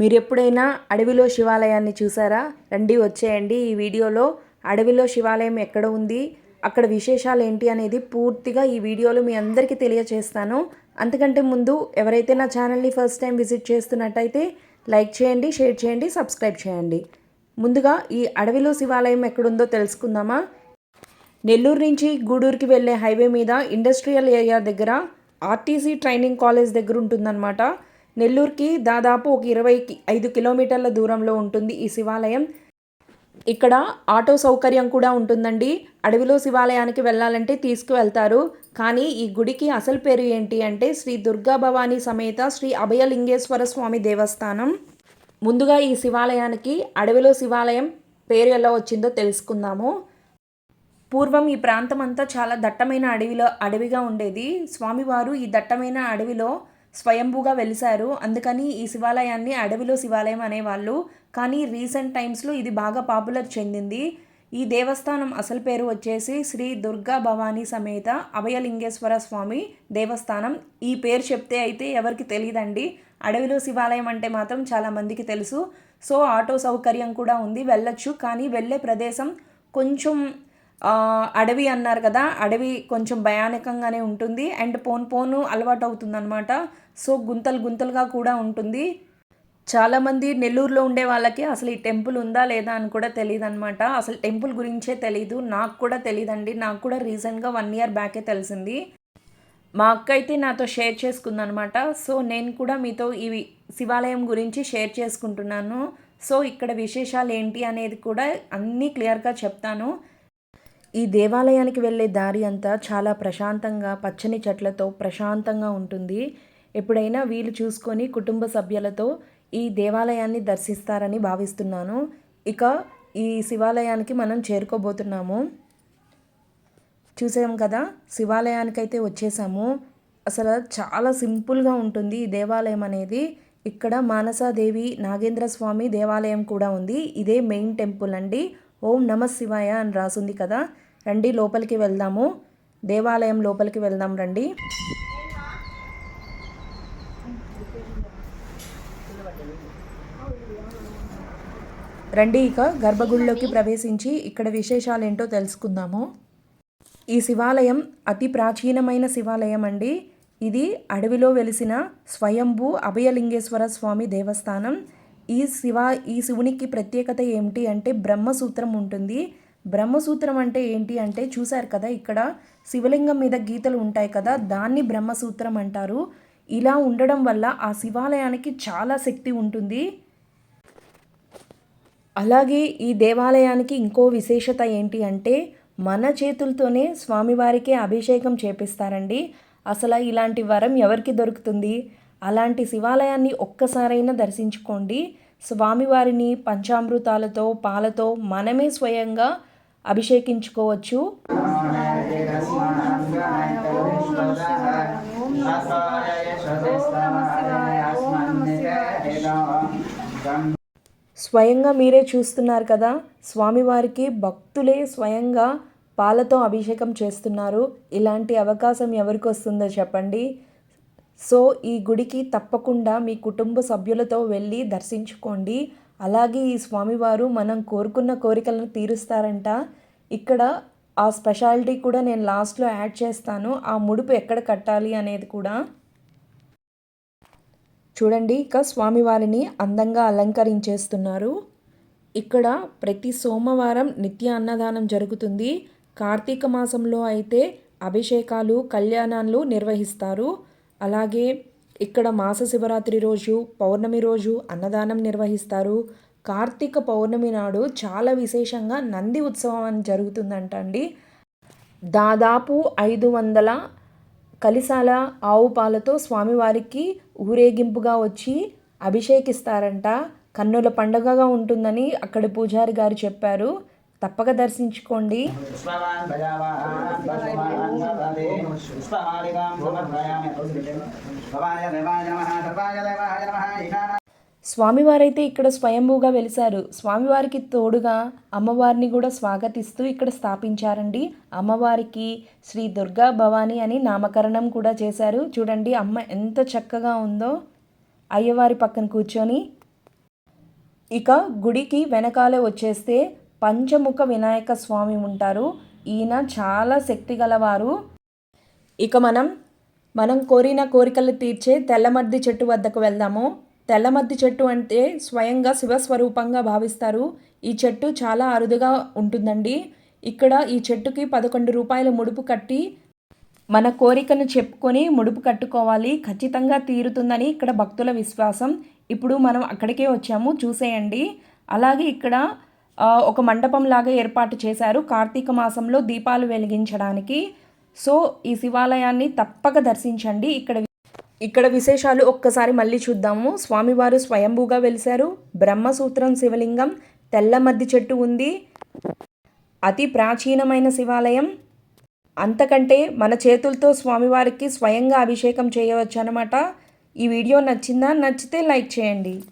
మీరు ఎప్పుడైనా అడవిలో శివాలయాన్ని చూసారా? రండి వచ్చేయండి. ఈ వీడియోలో అడవిలో శివాలయం ఎక్కడ ఉంది అక్కడ విశేషాలు ఏంటి అనేది పూర్తిగా ఈ వీడియోలో మీ అందరికీ తెలియచేస్తాను. అంతకంటే ముందు ఎవరైతే నా ఛానల్ని ఫస్ట్ టైం విజిట్ చేస్తున్నట్టయితే లైక్ చేయండి షేర్ చేయండి సబ్స్క్రైబ్ చేయండి. ముందుగా ఈ అడవిలో శివాలయం ఎక్కడుందో తెలుసుకుందామా? నెల్లూరు నుంచి గూడూరుకి వెళ్ళే హైవే మీద ఇండస్ట్రియల్ ఏరియా దగ్గర ఆర్టీసీ ట్రైనింగ్ కాలేజ్ దగ్గర ఉంటుందన్నమాట. నెల్లూరుకి దాదాపు ఒక ఇరవై ఐదు కిలోమీటర్ల దూరంలో ఉంటుంది ఈ శివాలయం. ఇక్కడ ఆటో సౌకర్యం కూడా ఉంటుందండి. అడవిలో శివాలయానికి వెళ్ళాలంటే తీసుకువెళ్తారు. కానీ ఈ గుడికి అసలు పేరు ఏంటి అంటే శ్రీ దుర్గా భవానీ సమేత శ్రీ అభయలింగేశ్వర స్వామి దేవస్థానం. ముందుగా ఈ శివాలయానికి అడవిలో శివాలయం పేరు ఎలా వచ్చిందో తెలుసుకుందాము. పూర్వం ఈ ప్రాంతం అంతా చాలా దట్టమైన అడవిలో అడవిగా ఉండేది. స్వామివారు ఈ దట్టమైన అడవిలో స్వయంభూగా వెలిశారు. అందుకని ఈ శివాలయాన్ని అడవిలో శివాలయం అనేవాళ్ళు. కానీ రీసెంట్ టైమ్స్లో ఇది బాగా పాపులర్ చెందింది. ఈ దేవస్థానం అసలు పేరు వచ్చేసి శ్రీ దుర్గా భవానీ సమేత అభయలింగేశ్వర స్వామి దేవస్థానం. ఈ పేరు చెప్తే అయితే ఎవరికి తెలియదండి. అడవిలో శివాలయం అంటే మాత్రం చాలా మందికి తెలుసు. సో ఆటో సౌకర్యం కూడా ఉంది. వెళ్ళొచ్చు. కానీ వెళ్ళే ప్రదేశం కొంచెం అడవి అన్నారు కదా అడవి కొంచెం భయానకంగానే ఉంటుంది. అండ్ పోను పోను అలవాటు అవుతుందన్నమాట సో గుంతలు గుంతలుగా కూడా ఉంటుంది. చాలామంది నెల్లూరులో ఉండే వాళ్ళకి అసలు ఈ టెంపుల్ ఉందా లేదా అని కూడా తెలియదు అనమాట అసలు టెంపుల్ గురించే తెలీదు. నాకు కూడా తెలియదండి నాకు కూడా రీసెంట్గా వన్ ఇయర్ బ్యాకే తెలిసింది. మా అక్క అయితే నాతో షేర్ చేసుకుందనమాట సో నేను కూడా మీతో ఈ శివాలయం గురించి షేర్ చేసుకుంటున్నాను. సో ఇక్కడ విశేషాలు ఏంటి అనేది కూడా అన్నీ క్లియర్గా చెప్తాను. ఈ దేవాలయానికి వెళ్ళే దారి అంతా చాలా ప్రశాంతంగా పచ్చని చెట్లతో ప్రశాంతంగా ఉంటుంది. ఎప్పుడైనా వీలు చూసుకొని కుటుంబ సభ్యులతో ఈ దేవాలయాన్ని దర్శిస్తారని భావిస్తున్నాను. ఇక ఈ శివాలయానికి మనం చేరుకోబోతున్నాము. చూసాం కదా శివాలయానికైతే వచ్చేసాము. అసలు చాలా సింపుల్గా ఉంటుంది ఈ దేవాలయం అనేది. ఇక్కడ మానసాదేవి నాగేంద్ర స్వామి దేవాలయం కూడా ఉంది. ఇదే మెయిన్ టెంపుల్ అండి. ఓం నమ శివాయ అని రాసుంది కదా. రండి లోపలికి వెళ్దాము. దేవాలయం లోపలికి వెళ్దాం రండి. రండి ఇక గర్భగుడిలోకి ప్రవేశించి ఇక్కడ విశేషాలు ఏంటో తెలుసుకుందాము. ఈ శివాలయం అతి ప్రాచీనమైన శివాలయం అండి. ఇది అడవిలో వెలిసిన స్వయంభూ అభయలింగేశ్వర స్వామి దేవస్థానం. ఈ శివ ఈ శివునికి ప్రత్యేకత ఏమిటి అంటే బ్రహ్మసూత్రం ఉంటుంది. బ్రహ్మసూత్రం అంటే ఏంటి అంటే చూశారు కదా ఇక్కడ శివలింగం మీద గీతలు ఉంటాయి కదా దాన్ని బ్రహ్మసూత్రం అంటారు. ఇలా ఉండడం వల్ల ఆ శివాలయానికి చాలా శక్తి ఉంటుంది. అలాగే ఈ దేవాలయానికి ఇంకో విశేషత ఏంటి అంటే మన చేతులతోనే స్వామివారికి అభిషేకం చేపిస్తారండి. అసలు ఇలాంటి వరం ఎవరికి దొరుకుతుంది? అలాంటి శివాలయాన్ని ఒక్కసారైనా దర్శించుకోండి. స్వామివారిని పంచామృతాలతో పాలతో మనమే స్వయంగా అభిషేకించుకోవచ్చు. స్వయంగా మీరే చూస్తున్నారు కదా స్వామివారికి భక్తులే స్వయంగా పాలతో అభిషేకం చేస్తున్నారు. ఇలాంటి అవకాశం ఎవరికి వస్తుందో చెప్పండి. సో ఈ గుడికి తప్పకుండా మీ కుటుంబ సభ్యులతో వెళ్ళి దర్శించుకోండి. అలాగే ఈ స్వామివారు మనం కోరుకున్న కోరికలను తీరుస్తారంట. ఇక్కడ ఆ స్పెషాలిటీ కూడా నేను లాస్ట్లో యాడ్ చేస్తాను. ఆ ముడుపు ఎక్కడ కట్టాలి అనేది కూడా. చూడండి ఇక స్వామివారిని అందంగా అలంకరించేస్తున్నారు. ఇక్కడ ప్రతి సోమవారం నిత్య అన్నదానం జరుగుతుంది. కార్తీక మాసంలో అయితే అభిషేకాలు కళ్యాణాలు నిర్వహిస్తారు. అలాగే ఇక్కడ మాస శివరాత్రి రోజు పౌర్ణమి రోజు అన్నదానం నిర్వహిస్తారు. కార్తీక పౌర్ణమి నాడు చాలా విశేషంగా నంది ఉత్సవం అని జరుగుతుందంట అండి దాదాపు ఐదు వందల కలిసాల ఆవు పాలతో స్వామివారికి ఊరేగింపుగా వచ్చి అభిషేకిస్తారంట. కన్నుల పండుగగా ఉంటుందని అక్కడి పూజారి గారు చెప్పారు. తప్పక దర్శించుకోండి. స్వామివారైతే ఇక్కడ స్వయంభూగా వెలిశారు. స్వామివారికి తోడుగా అమ్మవారిని కూడా స్వాగతిస్తూ ఇక్కడ స్థాపించారండి. అమ్మవారికి శ్రీ దుర్గా భవాని అని నామకరణం కూడా చేశారు. చూడండి అమ్మ ఎంత చక్కగా ఉందో. అయ్యవారి పక్కన కూర్చొని ఇక గుడికి వెనకాలే వచ్చేస్తే పంచముఖ వినాయక స్వామి ఉంటారు. ఈయన చాలా శక్తి గలవారు. ఇక మనం మనం కోరిన కోరికలు తీర్చే తెల్లమద్ది చెట్టు వద్దకు వెళ్దాము. తెల్లమద్ది చెట్టు అంటే స్వయంగా శివస్వరూపంగా భావిస్తారు. ఈ చెట్టు చాలా అరుదుగా ఉంటుందండి. ఇక్కడ ఈ చెట్టుకి పదకొండు రూపాయల ముడుపు కట్టి మన కోరికను చెప్పుకొని ముడుపు కట్టుకోవాలి. ఖచ్చితంగా తీరుతుందని ఇక్కడ భక్తుల విశ్వాసం. ఇప్పుడు మనం అక్కడికే వచ్చాము. చూసేయండి. అలాగే ఇక్కడ ఒక మండపం లాగా ఏర్పాటు చేశారు. కార్తీక మాసంలో దీపాలు వెలిగించడానికి. సో ఈ శివాలయాన్ని తప్పక దర్శించండి. ఇక్కడ ఇక్కడ విశేషాలు ఒక్కసారి మళ్ళీ చూద్దాము. స్వామివారు స్వయంభూగా వెలిశారు. బ్రహ్మసూత్రం శివలింగం. తెల్ల మద్ది చెట్టు ఉంది. అతి ప్రాచీనమైన శివాలయం. అంతకంటే మన చేతులతో స్వామివారికి స్వయంగా అభిషేకం చేయవచ్చు అనమాట ఈ వీడియో నచ్చిందా? నచ్చితే లైక్ చేయండి.